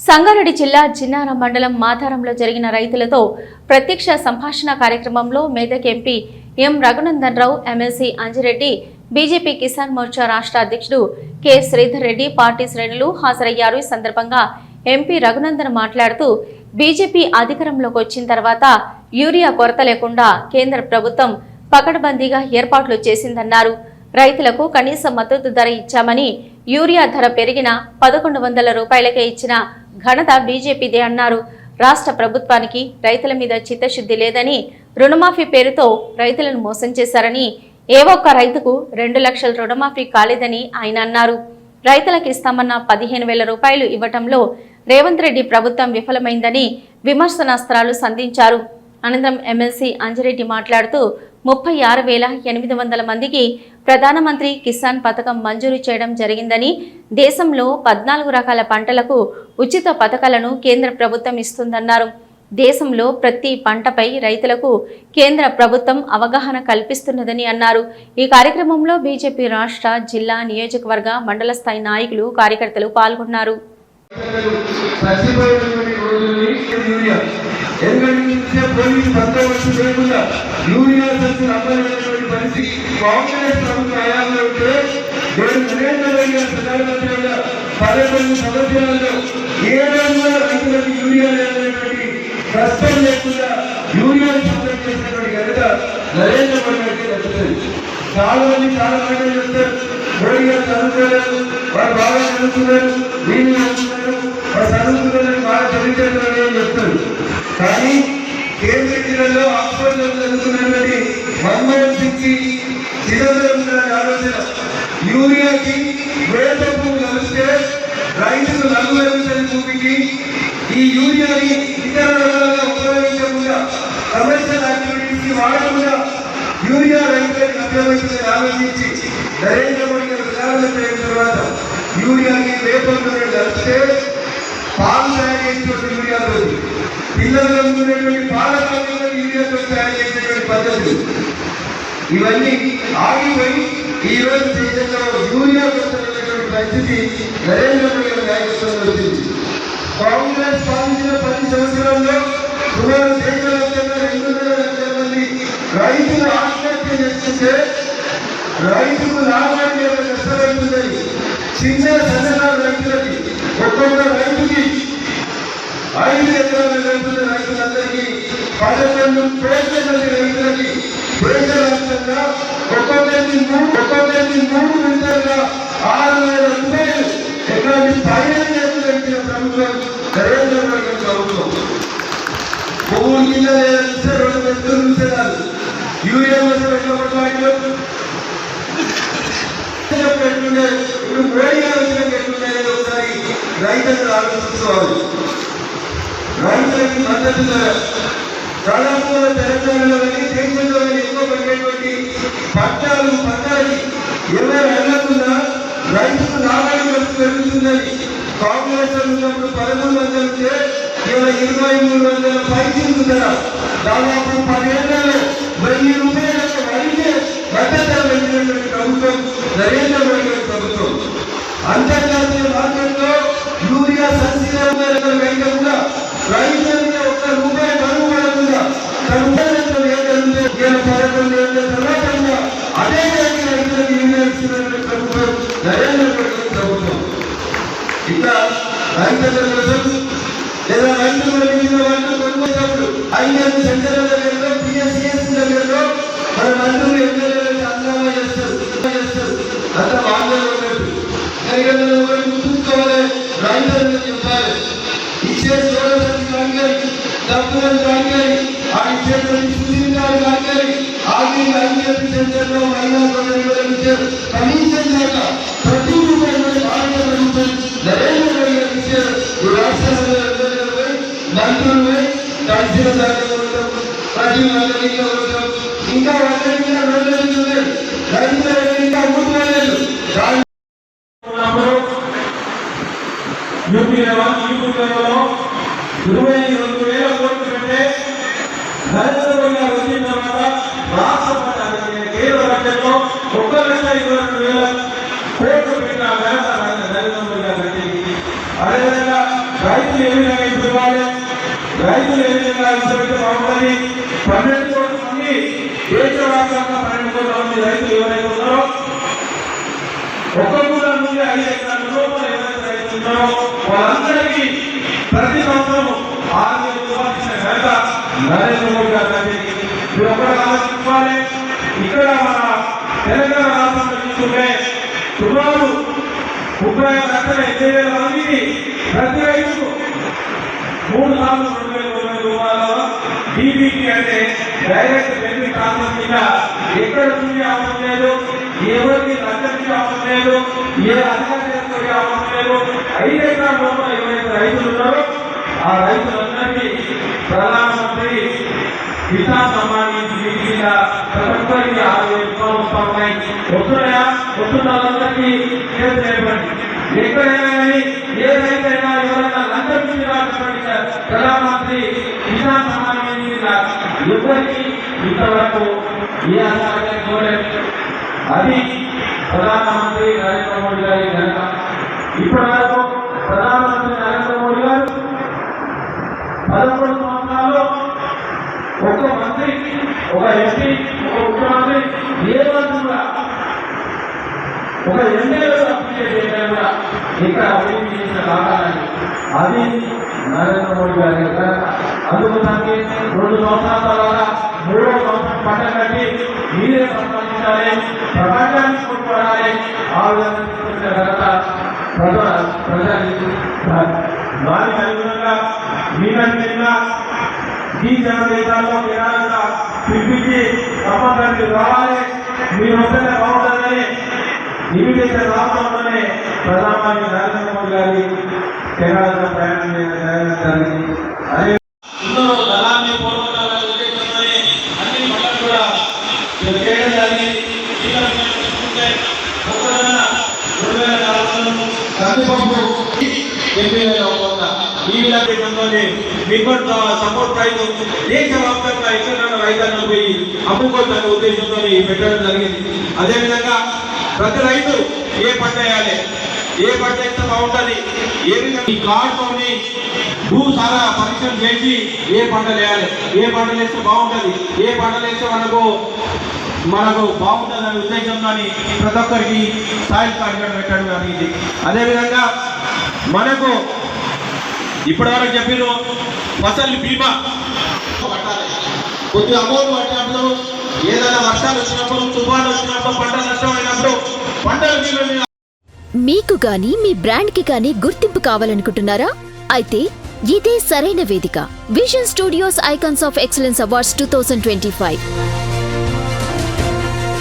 సంగారెడ్డి జిల్లా జిన్నారం మండలం మాధారంలో జరిగిన రైతులతో ప్రత్యక్ష సంభాషణ కార్యక్రమంలో Medak MP M Raghunandan Rao MLC Anjireddy BJP Kisan Morcha రాష్ట్ర అధ్యక్షుడు కె శ్రీధర్ రెడ్డి పార్టీ శ్రేణులు హాజరయ్యారు. ఈ సందర్భంగా ఎంపీ రఘునందన్ మాట్లాడుతూ బీజేపీ అధికారంలోకి వచ్చిన తర్వాత యూరియా కొరత లేకుండా కేంద్ర ప్రభుత్వం పకడ్బందీగా ఏర్పాట్లు చేసిందన్నారు. రైతులకు కనీస మద్దతు ధర ఇచ్చామని యూరియా ధర పెరిగిన పదకొండు వందల రూపాయలకే ఇచ్చిన ఘనత బీజేపీదే అన్నారు. రాష్ట్ర ప్రభుత్వానికి రైతుల మీద చిత్తశుద్ధి లేదని రుణమాఫీ పేరుతో రైతులను మోసం చేశారని ఏ ఒక్క రైతుకు రెండు లక్షల రుణమాఫీ కాలేదని ఆయన అన్నారు. రైతులకు ఇస్తామన్న పదిహేను వేల రూపాయలు ఇవ్వటంలో రేవంత్ రెడ్డి ప్రభుత్వం విఫలమైందని విమర్శనాస్త్రాలు సంధించారు. అనంతరం ఎమ్మెల్సీ అంజిరెడ్డి మాట్లాడుతూ ముప్పై ఆరు వేల ఎనిమిది వందల మందికి ప్రధానమంత్రి కిసాన్ పథకం మంజూరు చేయడం జరిగిందని దేశంలో పద్నాలుగు రకాల పంటలకు ఉచిత పథకాలను కేంద్ర ప్రభుత్వం ఇస్తుందన్నారు. దేశంలో ప్రతి పంటపై రైతులకు కేంద్ర ప్రభుత్వం అవగాహన కల్పిస్తున్నదని అన్నారు. ఈ కార్యక్రమంలో బీజేపీ రాష్ట్ర జిల్లా నియోజకవర్గ మండల స్థాయి నాయకులు కార్యకర్తలు పాల్గొన్నారు. ఎందుకంటే ఇంతే పోలీసు బందోబస్తు లేకుండా యూరియా సంచులు అమ్మలేనటువంటి పరిస్థితి కాంగ్రెస్ ప్రభుత్వ హయాంలో ఉంటే నేను నరేంద్ర మోడీ గారు ప్రధానమంత్రిగా పదకొండు సంవత్సరాల్లో ఏ రోజు రైతులకు యూరియా లేనటువంటి కష్టం లేకుండా యూరియా సప్లై చేసినటువంటి ఘనత నరేంద్ర మోడీ గారికి దక్కుతుంది చాలా మంది చాలా మంది చెప్తారు. మోడీ గారు చదువుకోలేదు వారు బాగా చదువుతున్నారు దీన్ని చదువుతున్నారు వారు చదువుతున్నారని బాగా తెలియజేస్తున్నారు అని చెప్తారు కానీ కేంద్ర జిల్లాలో ఆక్స్ఫర్డ్లో చదువుతున్నటువంటి మన్మోహన్ సింగ్కి చిదంబరం గారి ఆలోచన యూరియాకి వేప పువ్వు కలిస్తే రైతులు నలుగు పెరుగుతుంది భూమికి ఈ యూరియాని ఇతర రకాలుగా ఉపయోగించకుండా కమర్షియల్ యాక్టివిటీస్కి వాడకుండా యూరియా రైతులకు అభ్యర్థించి ఆలోచించి నరేంద్ర మోడీ గారు ప్రధానమంత్రి చేసిన తర్వాత యూరియాకి వేపంలో కలిస్తే పాలు తయారు చేసినటువంటి యూరియాతో పిల్లలు అందుకునేటువంటి పాల మీడియాతో తయారు చేసినటువంటి పద్ధతులు ఇవన్నీ ఆగిపోయి ఈ రోజు దేశంలో యూరియా కొత్తటువంటి పరిస్థితి నరేంద్ర మోడీ నాయకత్వంలో వచ్చింది. కాంగ్రెస్ పాలించిన పది సంవత్సరాల్లో సుమారు దేశవ్యాప్తంగా రెండు వందల లక్షల మంది రైతులు ఆత్మహత్య చేస్తుంటే రైతుకు లాభాన్ని యొక్క చిన్న సన్నకారు రైతులకి ఒక్కొక్క రైతుకి ఐదు ఎకరాల రైతుల రైతులందరికీ పదకొండు కోట్ల మంది రైతులకి దేశవ్యాప్తంగా ఒక్కొక్కరికి ఒక్కొక్కరికి మూడు రైతులు ఆలోచించుకోవాలి రైతులకి మద్దతు తెలంగాణలో కానీ దేశంలో కానీ ఎక్కువ పడినటువంటి పట్టాలు పట్టాలి ఎవరు వెళ్ళకుండా రైతుకు లాభాలు ఖర్చు పెరుగుతుందని కాంగ్రెస్ ఉన్నప్పుడు పదమూడు వందలు ఉంటే ఇవాళ ఇరవై మూడు వందల పైసలు ధర దాదాపు పదేళ్ళలో వెయ్యి రూపాయలకు వరికే మద్దతు ధర ప్రభుత్వం నరేంద్ర మోడీ ప్రభుత్వం. అంతర్జాతీయ మార్కెట్లో ఇట్లా రైతుల కోసం లేదా రైతులు పండించిన వాళ్ళు కొనుగోలు ఐఎన్ సెంటర్ దగ్గరలో పిఎస్సిఎస్ దగ్గరలో మన మంత్రులు ఎమ్మెల్యేలు అందంగా చేస్తారు చేస్తారు. అంత బాగా ఉన్నట్టు కరిగల్లో పోయి గుర్తుంచుకోవాలి రైతులను చెప్పాలి ఇచ్చే సోదరులు కానీ డబ్బులను కానీ ఆ ఇచ్చేటువంటి సుధీర్ గారు కానీ ఆగి ఐఎన్ సెంటర్లో మహిళా సోదరులు ఇచ్చారు కనీసం లేక ప్రతి రూపాయలు భారత ప్రభుత్వం నరేంద్ర మోడీ గారు ఇచ్చారు రాష్ట్రంలో ప్రతి ఇంకా రోజులు రైతులు ఇంకా మూడు వేలు లెవెల్ ఇరవై రెండు వేల కోట్లు పెట్టే నరేంద్ర మోడీ గారు వచ్చిన తర్వాత రాష్ట్ర కేంద్ర బడ్జెట్లో ఒక్క లక్ష ఇరవై రెండు వేల కోట్లు పెట్టిన నరేంద్ర మోడీ గారు పెట్టింది అదేవిధంగా రైతులు ఏ విధంగా ఇవ్వాలి రైతులు ఏ విధంగా బాగుంటుంది? పన్నెండు కోట్ల మంది దేశవ్యాప్తంగా పన్నెండు కోట్ల మంది రైతులు ఎవరైతే ఉన్నారో నుండి ఐదు ఎకరాల లోపల ఎవరైతే రైతులు ఉన్నారో వాళ్ళందరికీ ప్రతి సంవత్సరం ఆరు వేల రూపాయలు ఇచ్చిన ఘనత నరేంద్ర మోడీ గారు మీరు ఒక్కరు ఆలోచించుకోవాలి. ఇక్కడ మన తెలంగాణ రాష్ట్రంలో చూసుకుంటే సుమారు ముప్పై ఐదు లక్షల ఎనిమిది వేల మందికి ప్రతి రైతుకు మూడు సార్లు రెండు వేల ఇరవై రూపాయలు డీబీటీ అంటే డైరెక్ట్ బెనిఫిట్ ట్రాన్స్ఫర్ ఎక్కడ చూసి అవసరం లేదు ఎవరికి లేదు. ఏ అధికారి అవసరం లేదు. ఐదు ఎకరాల లోపల ఎవరైతే రైతులు ఉన్నారో ఆ రైతులందరికీ ప్రధానమంత్రి కిసాన్ సమ్మాన్ నిధి కింద ప్రతి ఒక్కరికి ఆరు వేల రూపాయలు వస్తా ఉన్నాయి వస్తున్నాయా? వస్తున్న వాళ్ళందరికీ చేతి చేయబడి ఎక్కడైనా కానీ ఏ రైతైనా ఎవరైనా లంచం నుంచి రాసినటువంటి ప్రధానమంత్రి కిసాన్ సమ్మాన్ నిధి ఎవరికి ఇంతవరకు ఏ అధికారి అది ప్రధానమంత్రి నరేంద్ర మోడీ గారి ఘనత ఇప్పటి వరకు ప్రధానమంత్రి నరేంద్ర మోడీ గారు పదమూడు సంవత్సరాల్లో ఒక మంత్రి ఒక ఎంపీ ఒక ముఖ్యమంత్రి ఏ మంత్రి కూడా ఒక ఎమ్మెల్యే కూడా ఇక్కడ అభివృద్ధి చేసిన భాగాలని అది నరేంద్ర మోడీ గారి అందుకు అందుకోసానికి రెండు సంవత్సరాల తర్వాత మూడో సంవత్సరం పట్టం కట్టి మీరే సంపాదించాలి ప్రపంచానికి కొట్టుకోవాలి ఆ విధంగా తీసుకొచ్చిన ఘనత ప్రజా ప్రజానికి దానికి అనుగుణంగా మీరంతా ఈ జనదేశాల్లో జనాలుగా పిలిపించి తప్పనిసరి రావాలి. మీరు వస్తేనే బాగుంటుందని ఇన్విటేషన్ రావడంలోనే ప్రధానమంత్రి నరేంద్ర మోడీ గారి కేరళలో ప్రయాణం చేయడం జరిగింది. అదే ఇందులో దళాన్ని పూర్వకాల ఉద్దేశంతోనే అన్ని పనులు కూడా చేయడం జరిగింది ఇంకా మీరు చూసుకుంటే మొక్కజొన్న రెండు వేల నాలుగు వందలు, కందిపప్పు ఎనిమిది వేల సపోర్ట్ ప్రైస్ దేశవ్యాప్తంగా ఎక్కడైనా రైతాంగం పోయి అమ్ముకోవాలనే ఉద్దేశంతో పెట్టడం జరిగింది అదేవిధంగా ప్రతి రైతు ఏ పంట వేయాలి ఏ పంట వేస్తే బాగుంటుంది ఏ విధంగా ఈ కార్డుతోని భూసారా పరీక్షలు చేసి ఏ పంటలు వేయాలి ఏ పంటలు వేస్తే బాగుంటుంది ఏ పంటలు వేస్తే మనకు మనకు బాగుంటుందనే ఉద్దేశంతో ప్రతి ఒక్కరికి సాయిల్ కార్డు కూడా పెట్టడం జరిగింది. అదేవిధంగా మనకు ఇప్పటివరకు చెప్పిన ఫసల్ బీమా. కొద్ది అమౌంట్ పట్టినప్పుడు ఏదైనా వర్షాలు వచ్చినప్పుడు తుఫాను వచ్చినప్పుడు పంట నష్టమైనప్పుడు అయినప్పుడు పంటల బీమా మీకు గాని మీ బ్రాండ్కి గాని గుర్తింపు కావాలనుకుంటున్నారా? అయితే ఇదే సరైన వేదిక. Vision studios icons of excellence awards two thousand twenty five.